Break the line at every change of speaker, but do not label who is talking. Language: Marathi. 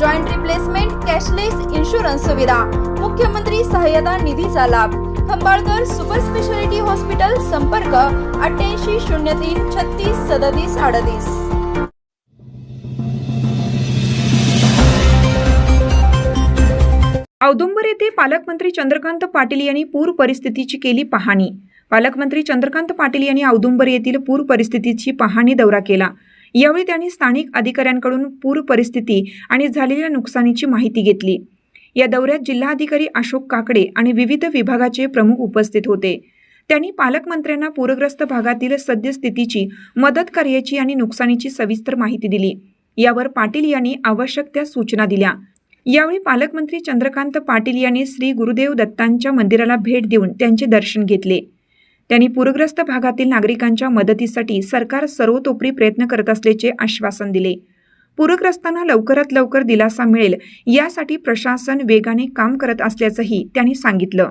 joint replacement cashless insurance सुविधा. मुख्यमंत्री सहाय्यता निधीचा लाभ. खंबाळकर सुपर स्पेशालिटी हॉस्पिटल संपर्क अठ्ठ्याऐंशी शून्य तीन छत्तीस सदतीस अडतीस.
औदुंबर येथे पालकमंत्री चंद्रकांत पाटील यांनी पूर परिस्थितीची केली पाहणी. पालकमंत्री चंद्रकांत पाटील यांनी औदुंबर येथील पूर परिस्थितीची पाहणी दौरा केला. यावेळी त्यांनी स्थानिक अधिकाऱ्यांकडून पूर परिस्थिती आणि झालेल्या नुकसानीची माहिती घेतली. या दौऱ्यात जिल्हाधिकारी अशोक काकडे आणि विविध विभागाचे प्रमुख उपस्थित होते. त्यांनी पालकमंत्र्यांना पूरग्रस्त भागातील सद्यस्थितीची मदत कार्याची आणि नुकसानीची सविस्तर माहिती दिली. यावर पाटील यांनी आवश्यक त्या सूचना दिल्या. यावेळी पालकमंत्री चंद्रकांत पाटील यांनी श्री गुरुदेव दत्तांच्या मंदिराला भेट देऊन त्यांचे दर्शन घेतले. त्यांनी पूरग्रस्त भागातील नागरिकांच्या मदतीसाठी सरकार सर्वतोपरी प्रयत्न करत असल्याचे आश्वासन दिले. पूरग्रस्तांना लवकरात लवकर दिलासा मिळेल यासाठी प्रशासन वेगाने काम करत असल्याचंही त्यांनी सांगितलं.